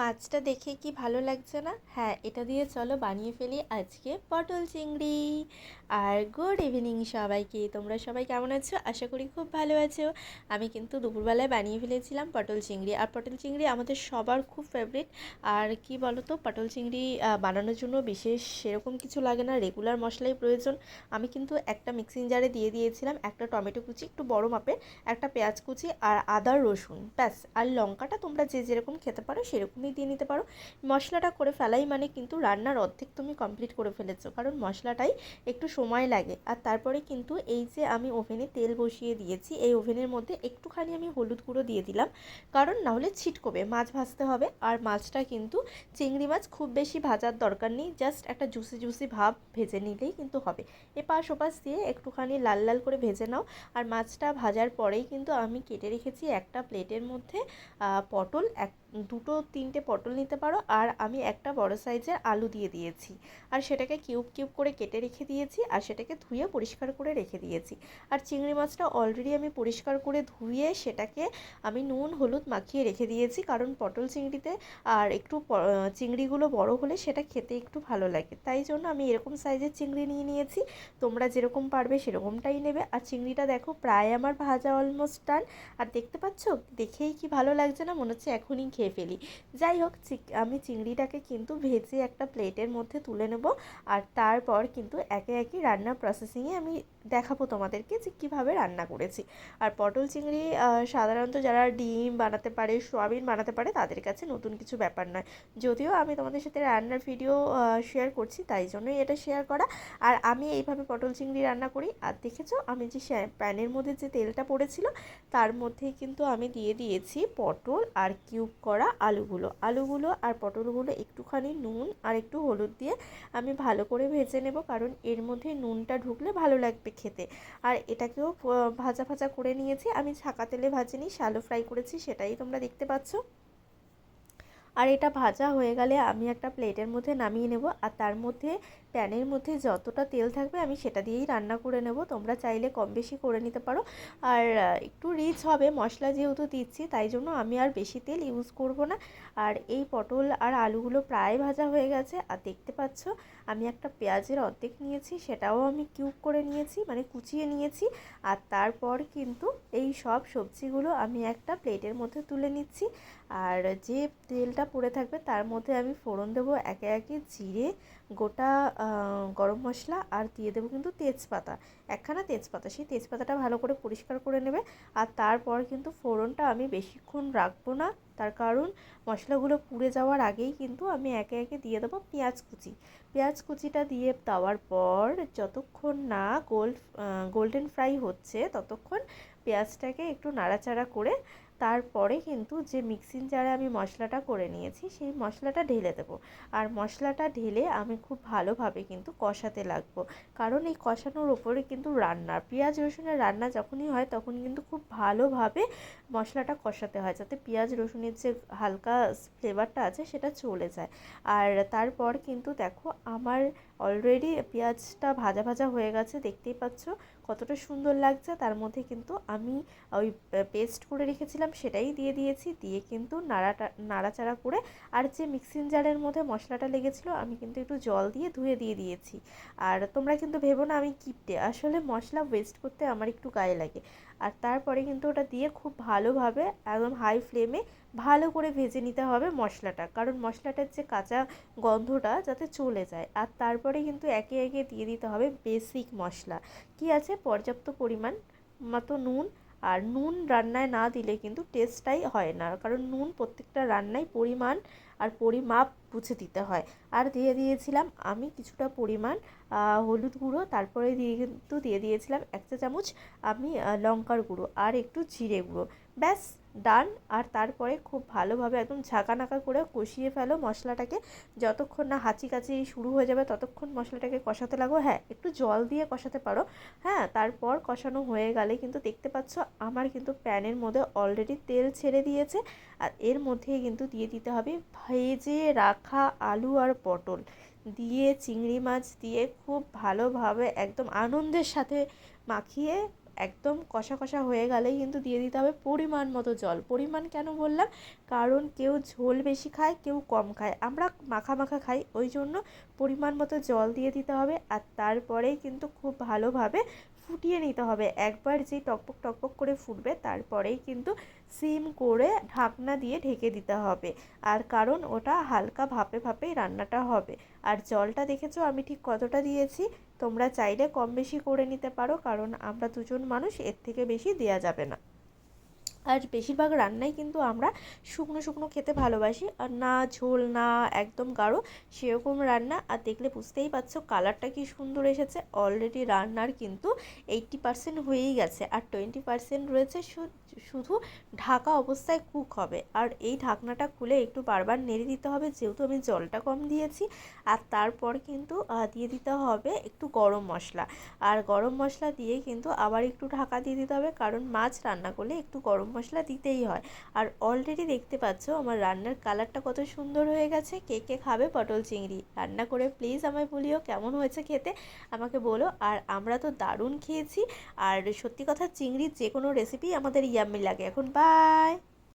মাছটা দেখে কি ভালো লাগছে না? হ্যাঁ এটা দিয়ে চলো বানিয়ে ফেলি আজকে পটল চিংড়ি। আর গুড ইভিনিং সবাইকে, তোমরা সবাই কেমন আছো? আশা করি খুব ভালো আছো। আমি কিন্তু দুপুরবেলায় বানিয়ে ফেলেছিলাম পটল চিংড়ি। আর পটল চিংড়ি আমাদের সবার খুব ফেভারিট আর কি বলো তো পটল চিংড়ি বানানোর জন্য বিশেষ সেরকম কিছু লাগে না। রেগুলার মশলাই প্রয়োজন। আমি কিন্তু একটা মিক্সিং জারে দিয়ে দিয়েছিলাম একটা টমেটো কুচি, একটু বড় মাপের, একটা পেঁয়াজ কুচি আর আদা রসুন, ব্যাস। আর লঙ্কাটা তোমরা যে যেরকম খেতে পারো সেরকমই দিয়ে নিতে পারো। মশলাটা করে ফেলাই মানে কিন্তু রান্নার অর্ধেক তুমি কমপ্লিট করে ফেলেছো, কারণ মশলাটাই একটু সময় লাগে। আর তারপরে কিন্তু এই যে আমি ওভেনে তেল বসিয়ে দিয়েছি, এই ওভেনের মধ্যে একটুখানি আমি হলুদ গুঁড়ো দিয়ে দিলাম, কারণ নাহলে ছিটকবে, মাছ ভাজতে হবে। আর মাছটা কিন্তু চিংড়ি মাছ খুব বেশি ভাজার দরকার নেই জাস্ট একটা জুসি জুসি ভাব ভেজে নিলেই কিন্তু হবে। এপাশ ওপাশ দিয়ে একটুখানি লাল লাল করে ভেজে নাও। আর মাছটা ভাজার পরেই কিন্তু আমি কেটে রেখেছি একটা প্লেটের মধ্যে পটল, এক, দুটো তিনটে পটল নিতে পারো আর আমি একটা বড় সাইজের আলু দিয়ে দিয়েছি। আর সেটাকে কিউব কিউব করে কেটে রেখে দিয়েছি আর সেটাকে ধুয়ে পরিষ্কার করে রেখে দিয়েছি। আর চিংড়ি মাছটা অলরেডি আমি পরিষ্কার করে ধুয়ে সেটাকে আমি নুন, হলুদ মাখিয়ে রেখে দিয়েছি। কারণ পটল চিংড়িতে আর একটু চিংড়িগুলো বড় হলে সেটা খেতে একটু ভালো লাগে। তাই জন্য আমি এরকম সাইজের চিংড়ি নিয়ে নিয়েছি। তোমরা যেরকম পারবে সেরকমটাই নেবে। আর চিংড়িটা দেখো প্রায় আমার ভাজা অলমোস্ট ডান আর দেখতে পাচ্ছ? দেখেই কি ভালো লাগছে না? মনে হচ্ছে এখনই খেয়ে ফেলি। যাই হোক আমি চিংড়িটাকে কিন্তু ভেজে একটা প্লেটের মধ্যে তুলে নেব। আর তারপর কিন্তু একে একে রান্নার প্রসেসিংয়ে আমি দেখাবো তোমাদেরকে যে কীভাবে রান্না করেছি। আর পটল চিংড়ি সাধারণত যারা ডিম বানাতে পারে, সোয়াবিন বানাতে পারে, তাদের কাছে নতুন কিছু ব্যাপার নয়। যদিও আমি তোমাদের সাথে রান্নার ভিডিও শেয়ার করছি, তাই জন্যই এটা শেয়ার করা। আর আমি এইভাবে পটল চিংড়ি রান্না করি। আর দেখেছ, আমি যে প্যানের মধ্যে যে তেলটা পড়েছিল, তার মধ্যেই কিন্তু আমি দিয়ে দিয়েছি পটল আর কিউব করা আলুগুলো। আলুগুলো আর পটলগুলো একটুখানি নুন আর একটু হলুদ দিয়ে আমি ভালো করে ভেজে নেব, কারণ এর মধ্যে নুনটা ঢুকলে ভালো লাগবে। খেতে। আর এটাকেও ভাজা ভাজা করে নিয়েছি। আমি ছাকা তেলে ভাজিনি শ্যালো ফ্রাই করেছি, সেটাই তোমরা দেখতে পাচ্ছ। আর এটা ভাজা হয়ে গেলে আমি একটা প্লেটের মধ্যে নামিয়ে নেব। আর তার মধ্যে প্যানের মধ্যে যতটা তেল থাকবে আমি সেটা দিয়েই রান্না করে নেব। তোমরা চাইলে কম বেশি করে নিতে পারো। আর একটু রিচ হবে, মশলা যেহেতু দিচ্ছি, তাই জন্য আমি আর বেশি তেল ইউজ করব না। আর এই পটল আর আলুগুলো প্রায় ভাজা হয়ে গেছে, আর দেখতে পাচ্ছ আমি একটা পেঁয়াজের অর্ধেক নিয়েছি, সেটাও আমি কিউব করে নিয়েছি মানে কুচিয়ে নিয়েছি। আর তারপর কিন্তু এই সব সবজিগুলো আমি একটা প্লেটের মধ্যে তুলে নিচ্ছি। আর যে তেলটা পড়ে থাকবে তার মধ্যে আমি ফোড়ন দেবো, একে একে জিরে, গোটা গরম মশলা আর দিয়ে দেবো কিন্তু তেজপাতা। একখানা তেজপাতা, সেই তেজপাতাটা ভালো করে পরিষ্কার করে নেবে। আর তারপর কিন্তু ফোড়নটা আমি বেশিক্ষণ রাখব না। তার কারণ মশলাগুলো পুড়ে যাওয়ার আগেই কিন্তু আমি একে একে দিয়ে দেবো পেঁয়াজ কুচি। পেঁয়াজ কুচিটা দিয়ে দেওয়ার পর যতক্ষণ না গোল্ড গোল্ডেন ফ্রাই হচ্ছে ততক্ষণ পেঁয়াজটাকে একটু নাড়াচাড়া করে তারপরে কিন্তু যে মিক্সিং জারে আমি মশলাটা করে নিয়েছি, সেই মশলাটা ঢেলে দেবো। আর মশলাটা ঢেলে আমি খুব ভালোভাবে কিন্তু কষাতে লাগবো। কারণ এই কষানোর ওপরে কিন্তু রান্না। পেঁয়াজ, রসুনের রান্না যখনই হয় তখন কিন্তু খুব ভালোভাবে মশলাটা কষাতে হয় যাতে পেঁয়াজ, রসুনের যে হালকা ফ্লেভারটা আছে সেটা চলে যায়। আর তারপর কিন্তু দেখো আমার অলরেডি পেঁয়াজটা ভাজা ভাজা হয়ে গেছে, দেখতেই পাচ্ছ কতটা সুন্দর লাগছে। তার মধ্যে কিন্তু আমি ওই পেস্ট করে রেখেছিলাম, সেটাই দিয়ে দিয়েছি। দিয়ে কিন্তু নাড়াটা, নাড়াচাড়া করে আর যে মিক্সিং জারের মধ্যে মশলাটা লেগেছিলো, আমি কিন্তু একটু জল দিয়ে ধুয়ে দিয়ে দিয়েছি। আর তোমরা কিন্তু ভেবো না আমি কিপটে, আসলে মশলা ওয়েস্ট করতে আমার একটু গায়ে লাগে। আর তারপরে কিন্তু ওটা দিয়ে খুব ভালোভাবে একদম হাই ফ্লেমে ভালো করে ভেজে নিতে হবে মশলাটা। কারণ মশলাটার যে কাঁচা গন্ধটা যাতে চলে যায়। আর তারপরে কিন্তু একে একে দিয়ে দিতে হবে বেসিক মশলা। কি আছে? পর্যাপ্ত পরিমাণ মতো নুন। আর নুন রান্নায় না দিলে কিন্তু টেস্টটাই হয় না। কারণ নুন প্রত্যেকটা রান্নায় পরিমাণ আর পরিমাপ বুঝে দিতে হয়। আর দিয়ে দিয়েছিলাম আমি কিছুটা পরিমাণ হলুদ গুঁড়ো। তারপরে দিয়ে কিন্তু দিয়ে দিয়েছিলাম এক চা চামচ আমি লঙ্কার গুঁড়ো। আর একটু জিরে গুঁড়ো। ব্যাস। ডান আর তারপরে খুব ভালোভাবে একদম ঝাঁকানাকা করে কষিয়ে ফেলো মশলাটাকে। যতক্ষণ না হাঁচি কাচি শুরু হয়ে যাবে, ততক্ষণ মশলাটাকে কষাতে লাগো। হ্যাঁ একটু জল দিয়ে কষাতে পারো। হ্যাঁ তারপর কষানো হয়ে গেলে কিন্তু দেখতে পাচ্ছ আমার কিন্তু প্যানের মধ্যে অলরেডি তেল ছেড়ে দিয়েছে। আর এর মধ্যেই কিন্তু দিয়ে দিতে হবে ভেজে রাখা আলু আর পটল। দিয়ে চিংড়ি মাছ দিয়ে খুব ভালোভাবে একদম আনন্দের সাথে মাখিয়ে একদম কষা কষা হয়ে গেলেই কিন্তু দিয়ে দিতে হবে পরিমাণ মতো জল। পরিমাণ কেন বললাম? কারণ কেউ ঝোল বেশি খায়, কেউ কম খায়। আমরা মাখা মাখা খাই, ওই জন্য পরিমাণ মতো জল দিয়ে দিতে হবে আর তারপরেই কিন্তু খুব ভালোভাবে ফুটিয়ে নিতে হবে। একবার যেই টকপক টকপক করে ফুটবে, তারপরেই কিন্তু সিম করে ঢাকনা দিয়ে ঢেকে দিতে হবে। আর কারণ ওটা হালকা ভাপে ভাপেই রান্নাটা হবে। আর জলটা দেখেছ আমি ঠিক কতটা দিয়েছি? তোমরা চাইলে কম বেশি করে নিতে পারো, কারণ আমরা দুজন মানুষ, এর থেকে বেশি দেওয়া যাবে না। আর বেশিরভাগ রান্নাই কিন্তু আমরা শুকনো শুকনো খেতে ভালোবাসি। আর না ঝোল, না একদম গাঢ় সেরকম রান্না। আর দেখলে বুঝতেই পারছ কালারটা কি সুন্দর এসেছে। অলরেডি রান্নার কিন্তু এইটটি পার্সেন্ট হয়েই গেছে। আর টোয়েন্টি পার্সেন্ট রয়েছে শুধু ঢাকা অবস্থায় কুক হবে। আর এই ঢাকনাটা খুলে একটু বারবার নেড়ে দিতে হবে, যেহেতু আমি জলটা কম দিয়েছি। আর তারপর কিন্তু দিয়ে দিতে হবে একটু গরম মশলা। আর গরম মশলা দিয়ে কিন্তু আবার একটু ঢাকা দিয়ে দিতে হবে। কারণ মাছ রান্না করলে একটু গরম মশলা দিতেই হয়। আর অলরেডি দেখতে পাচ্ছ আমার রান্নার কালারটা কত সুন্দর হয়ে গেছে। কে কে খাবে পটল চিংড়ি? রান্না করে প্লিজ আমায় বলিও কেমন হয়েছে খেতে। আমাকে বলো। আর আমরা তো দারুণ খেয়েছি। আর সত্যি কথা চিংড়ির যে কোনো রেসিপি আমাদের ইয়াম্মি লাগে। এখন বাই